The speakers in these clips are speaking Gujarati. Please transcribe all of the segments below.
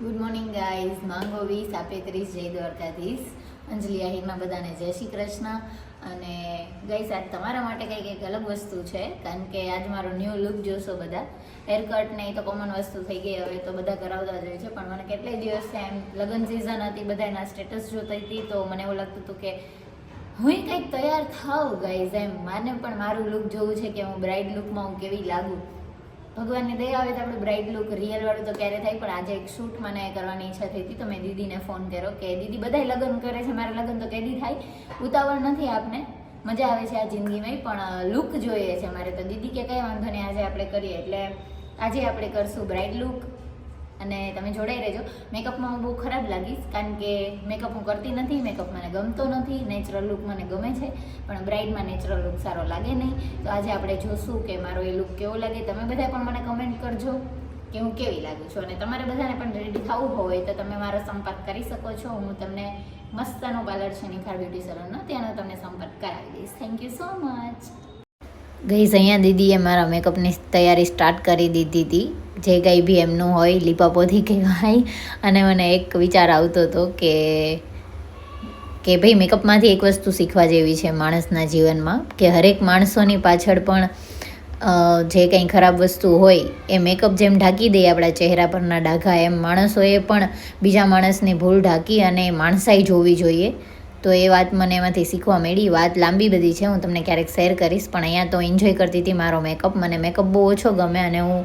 ગુડ મોર્નિંગ ગાઈઝ માંગો વીસ, આપે ત્રીસ, જય દ્વારકાધીશ. અંજલિ આહિરમાં બધાને જય શ્રી કૃષ્ણ. અને ગઈ આજ તમારા માટે કંઈક એક અલગ વસ્તુ છે, કારણ કે આજ મારો ન્યૂ લુક જોશો બધા. હેરકટ ને એ તો કોમન વસ્તુ થઈ ગઈ, હવે તો બધા કરાવતા જ હોય છે, પણ મને કેટલાય દિવસથી એમ લગ્ન સિઝન હતી બધા એના સ્ટેટસ જોતી હતી, તો મને એવું લાગતું હતું કે હું કંઈક તૈયાર થાઉં ગાઈઝ એમ. માને પણ મારું લુક જોવું છે કે હું બ્રાઇડ લુકમાં હું કેવી લાગું. ભગવાનની દયા આવે તો આપણે બ્રાઇડ લુક રિયલ વાળું તો ક્યારે થાય, પણ આજે એક શૂટ મને કરવાની ઈચ્છા થઈ હતી, તો મેં દીદીને ફોન કર્યો કે, દીદી, બધાય લગ્ન કરે છે, મારા લગ્ન તો કેદી થાય. ઉતાવળ નથી આપને. મજા આવે છે આ જિંદગીમાં, પણ લુક જોઈએ છે મારે તો. દીદી કે, કઈ વાંધો નહીં, આજે આપણે કરીએ. એટલે આજે આપણે કરશું બ્રાઇડ લુક અને તમે જોડાઈ રહેજો. મેકઅપમાં હું બહુ ખરાબ લાગીશ, કારણ કે મેકઅપ હું કરતી નથી મેકઅપ મને ગમતો નથી નેચરલ લુક મને ગમે છે, પણ બ્રાઇડમાં નેચરલ લુક સારો લાગે નહીં. તો આજે આપણે જોશું કે મારો એ લુક કેવો લાગે. તમે બધા પણ મને કમેન્ટ કરજો કે હું કેવી લાગુ છું. અને તમારે બધાને પણ રેડી થવું હોય તો તમે મારો સંપર્ક કરી શકો છો. હું તમને મસ્તાનો પાર્લર છે નિખાર બ્યુટી સલોનનો ત્યાંનો તમને સંપર્ક કરાવી દઈશ. થેન્ક યુ સો મચ ગઈસ અહીંયા દીદીએ મારા મેકઅપની તૈયારી સ્ટાર્ટ કરી દીધી હતી. જે કંઈ બી એમનું હોય, લીપાપોથી કહેવાય અને મને એક વિચાર આવતો હતો કે કે ભાઈ મેકઅપમાંથી એક વસ્તુ શીખવા જેવી છે માણસના જીવનમાં, કે હરેક માણસોની પાછળ પણ જે કંઈ ખરાબ વસ્તુ હોય, એ મેકઅપ જેમ ઢાંકી દે આપણા ચહેરા પરના ડાઘા, એમ માણસોએ પણ બીજા માણસની ભૂલ ઢાંકી અને માણસાઈ જોવી જોઈએ. તો એ વાત મને એમાંથી શીખવા મળી. વાત લાંબી બધી છે, હું તમને ક્યારેક શેર કરીશ, પણ અહીંયા તો એન્જોય કરતી હતી મારો મેકઅપ. મને મેકઅપ બહુ ઓછો ગમે અને હું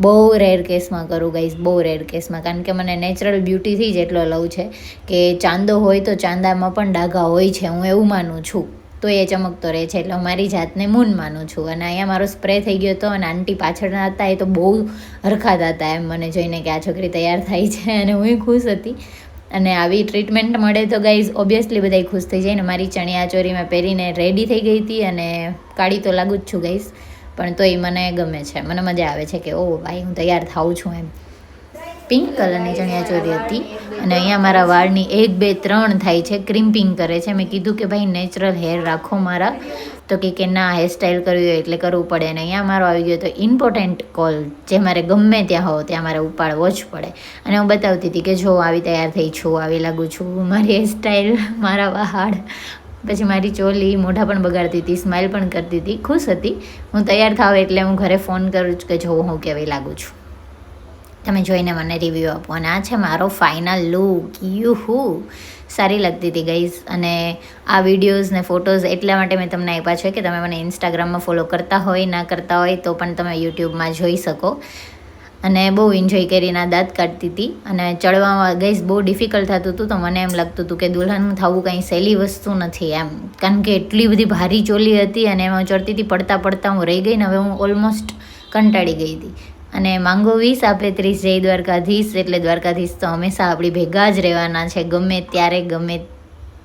બહુ રેર કેસમાં કરું ગાઈઝ બહુ રેર કેસમાં. કારણ કે મને નેચરલ બ્યુટીથી જ એટલો લવ છે કે ચાંદો હોય તો ચાંદામાં પણ ડાઘા હોય છે, હું એવું માનું છું. તો એ ચમકતો રહે છે, એટલે હું મારી જાતને મૂન માનું છું. અને અહીંયા મારો સ્પ્રે થઈ ગયો હતો અને આંટી પાછળના હતા, એ તો બહુ હરખાતા હતા એમ મને જોઈને કે આ છોકરી તૈયાર થાય છે અને હું ખુશ હતી. અને આવી ટ્રીટમેન્ટ મળે તો ગાઈઝ ઓબ્વિયસલી બધા ખુશ થઈ જાય ને. મારી ચણિયા ચોરી મેં પહેરીને રેડી થઈ ગઈ હતી અને કાળી તો લાગુ જ છું ગાઈઝ પણ તોય મને ગમે છે. મને મજા આવે છે કે ઓ ભાઈ, હું તૈયાર થાઉં છું એમ. પિંક કલરની ચણિયા ચોરી હતી અને અહીંયા મારા વાળની એક, બે, ત્રણ થાય છે. ક્રિમ્પિંગ કરે છે. મેં કીધું કે, ભાઈ નેચરલ હેર રાખો મારા. તો કે કે ના હેરસ્ટાઈલ કરવી હોય એટલે કરવું પડે. અને અહીંયા મારો આવી ગયો તો ઇમ્પોર્ટન્ટ કોલ જે મારે ગમે ત્યાં હો ત્યાં મારે ઉપાડવો જ પડે. અને હું બતાવતી હતી કે, જો, આવી તૈયાર થઈ છું, આવી લાગુ છું. મારી હેરસ્ટાઈલ મારા વાળ પછી મારી ચોલી મોઢા પણ બગાડતી હતી સ્માઇલ પણ કરતી હતી, ખુશ હતી. હું તૈયાર થાવ એટલે હું ઘરે ફોન કરું છું કે જો હું કેવી લાગુ છું. તમે જોઈને મને રિવ્યૂ આપો. અને આ છે મારો ફાઇનલ લુક યુ હુ સારી લાગતી હતી ગઈઝ અને આ વિડીયોઝ ને ફોટોઝ એટલા માટે મેં તમને આપ્યા છે કે તમે મને ઇન્સ્ટાગ્રામમાં ફોલો કરતા હોય, ના કરતા હોય તો પણ તમે યુટ્યુબમાં જોઈ શકો. અને બહુ એન્જોય કરીને આ દાંત કાઢતી હતી. અને ચડવામાં ગઈશ બહુ ડિફિકલ્ટ થતું હતું તો મને એમ લાગતું હતું કે દુલ્હન થવું કંઈ સહેલી વસ્તુ નથી એમ. કારણ કે એટલી બધી ભારી ચોલી હતી અને એમાં ચડતી હતી, પડતા પડતા હું રહી ગઈ ને હવે હું ઓલમોસ્ટ કંટાળી ગઈ હતી. અને માંગો વીસ, આપણે ત્રીસ જય દ્વારકાધીશ, એટલે દ્વારકાધીશ તો હંમેશા આપણી ભેગા જ રહેવાના છે, ગમે ત્યારે, ગમે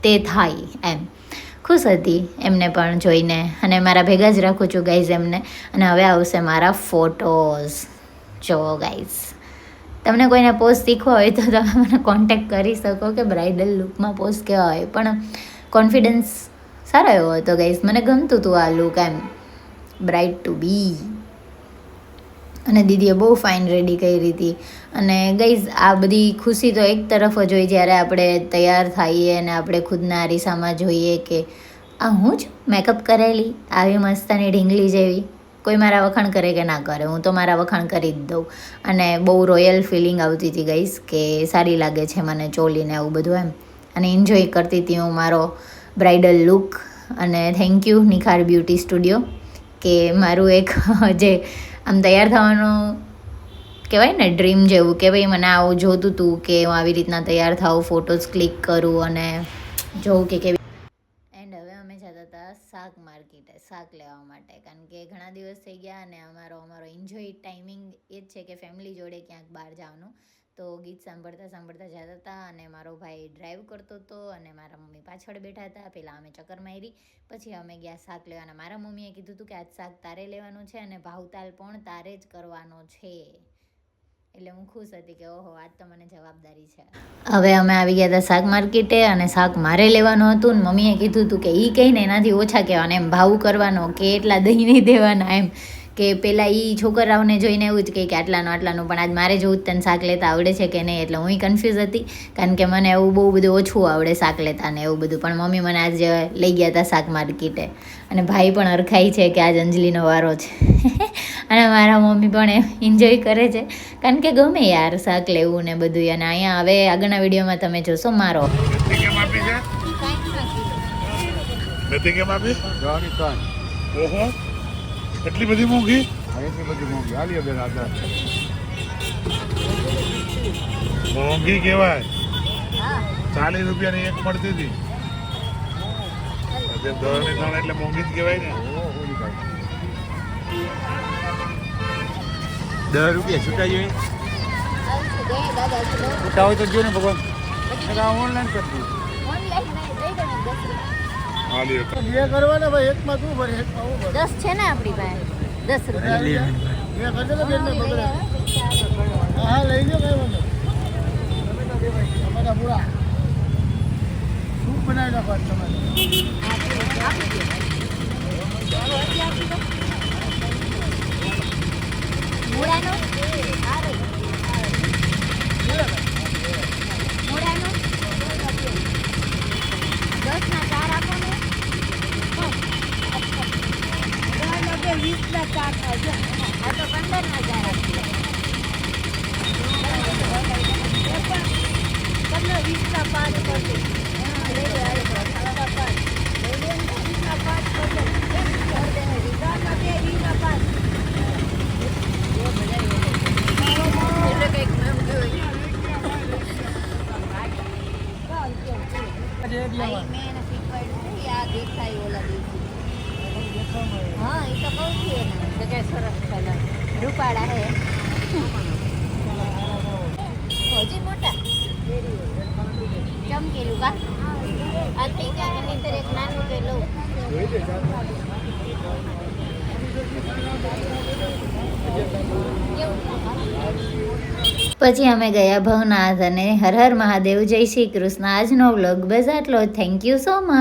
તે થાય એમ. ખુશ હતી એમને પણ જોઈને. અને મારા ભેગા જ રાખું છું ગાઈઝ એમને. અને હવે આવશે મારા ફોટોઝ જો ગાઈઝ તમને કોઈને પોસ્ટ શીખવા હોય તો તમે મને કોન્ટેક્ટ કરી શકો કે બ્રાઇડલ લુકમાં પોસ્ટ કેવા હોય. પણ કોન્ફિડન્સ સારો એવો હતો ગાઈઝ મને ગમતું હતું આ લુક એમ. બ્રાઇડ ટુ બી અને દીદીએ બહુ ફાઇન રેડી કરી હતી. અને ગઈઝ આ બધી ખુશી તો એક તરફ જ હોય જ્યારે આપણે તૈયાર થઈએ અને આપણે ખુદના અરીસામાં જોઈએ કે, આ હું જ મેકઅપ કરેલી? આવી મસ્તાની ઢીંગલી જેવી. કોઈ મારા વખાણ કરે કે ના કરે, હું તો મારા વખાણ કરી જ દઉં. અને બહુ રોયલ ફિલિંગ આવતી હતી ગઈશ કે સારી લાગે છે મને ચોલીને એવું બધું એમ. અને એન્જોય કરતી હતી હું મારો બ્રાઇડલ લુક અને thank you Nikhar beauty studio કે મારું એક જે આમ તૈયાર થવાનું કહેવાય ને ડ્રીમ જેવું, કે ભાઈ મને આવું જોતું હતું કે હું આવી રીતના તૈયાર થાઉં ફોટોઝ ક્લિક કરું અને જોઉં કે કેવી એન્ડ હવે અમે જતા હતા શાક માર્કેટે, શાક લેવા માટે. કારણ કે ઘણા દિવસ થઈ ગયા અને અમારો અમારો એન્જોય ટાઈમિંગ એ જ છે કે ફેમિલી જોડે ક્યાંક બહાર જવાનું. તો ગીત સાંભળતા સાંભળતા જતા હતા અને મારો ભાઈ ડ્રાઈવ કરતો હતો અને મારા મમ્મી પાછળ બેઠા હતા. પહેલાં અમે ચક્કર મારી, પછી અમે ગયા શાક લેવાના મારા મમ્મીએ કીધું હતું કે આજ શાક તારે લેવાનું છે અને ભાવતાલ પણ તારે જ કરવાનો છે. એટલે હું ખુશ હતી કે ઓહો, આજ તો મને જવાબદારી છે. હવે અમે આવી ગયા હતા શાક માર્કેટે અને શાક મારે લેવાનું હતું ને મમ્મીએ કીધું હતું કે એ કહીને એનાથી ઓછા કહેવાના, એમ ભાવ કરવાનો, કે એટલા દહીં નહીં દેવાના, એમ. કે પેલા એ છોકરાઓને જોઈને એવું જ કહે કે આટલાનું આટલાનું પણ આજ મારે જોવું જ તને શાક લેતા આવડે છે કે નહીં? એટલે હું કન્ફ્યુઝ હતી. કારણ કે મને એવું બહુ બધું ઓછું આવડે શાક લેતા ને એવું બધું. પણ મમ્મી મને આજે લઈ ગયા હતા શાક માર્કેટે. અને ભાઈ પણ અરખાઈ છે કે આજ અંજલિનો વારો છે. અને મારા મમ્મી પણ એન્જોય કરે છે. કારણ કે ગમે યાર શાક લેવું ને બધું અને અહીંયા હવે આગળના વિડીયોમાં તમે જોશો મારો. કેમ આપી છે? ઓહો. એટલી બધી મોંઘી? એટલી બધી મોંઘી. હાલી બેન આગળ મોંઘી કહેવાય. ચાલીસ રૂપિયાની એક મળતી હતી. દોરની ત્રણ એટલે મોંઘી જ કહેવાય ને. દસ રૂપિયા છૂટા જોઈએ છૂટા હોય તો જો ને ભગવાન. ઓનલાઈન કરી દઉં બે કરવાના ભાઈ એકમાં શું ભરે? એકમાં હું ભરે. દસ છે ને આપણી પાસે? દસ રૂપિયા. બે કરજો ને બેન ને પકડે હા લઈ લો કઈ વાંધો તમારા પૂરા શું બનાવી નાખો તમારે. મૂળાનો મૂળાનો દસ ના ચાર આપો ને આ તો પંદર ના ચાર આપજો અહીં મેં એને શીખવાડ્યું છે, આ દેખાય ઓલા દિવસે. પછી અમે ગયા ભવનાથ અને હર હર મહાદેવ, જય શ્રી કૃષ્ણ. આજનો વ્લોગ બસ આટલો થેન્ક યુ સો મચ